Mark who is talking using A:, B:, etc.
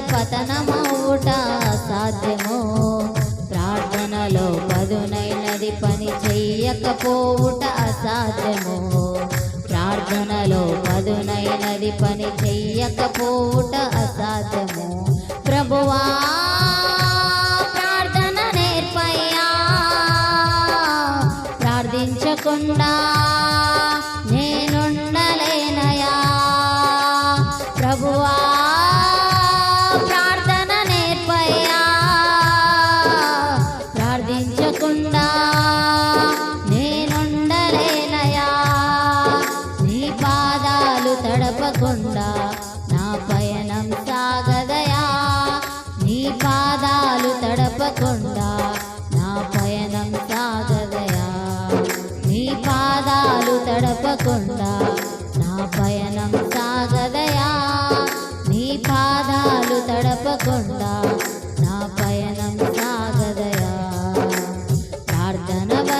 A: పతనమౌట సాధ్యమో. ప్రార్థనలో పదునైనది పని చెయ్యకపోవుట అసాధ్యమో. ప్రార్థనలో పదునైనది పని చెయ్యకపోవుట అసాధ్యమో. ప్రభువా ప్రార్థన నేర్పయ్యా. ప్రార్థించకుండా నేనుండలేనయా ప్రభువా ప్రార్థించకుండా నేనుండలేనయా? నీ పాదాలు తడపకుండా? నా పయనం సాగదయా? నీ పాదాలు తడపకుండా? నా పయనం సాగదయా? నీ పాదాలు తడపకుండా? నా పయనం సాగదయా? నీ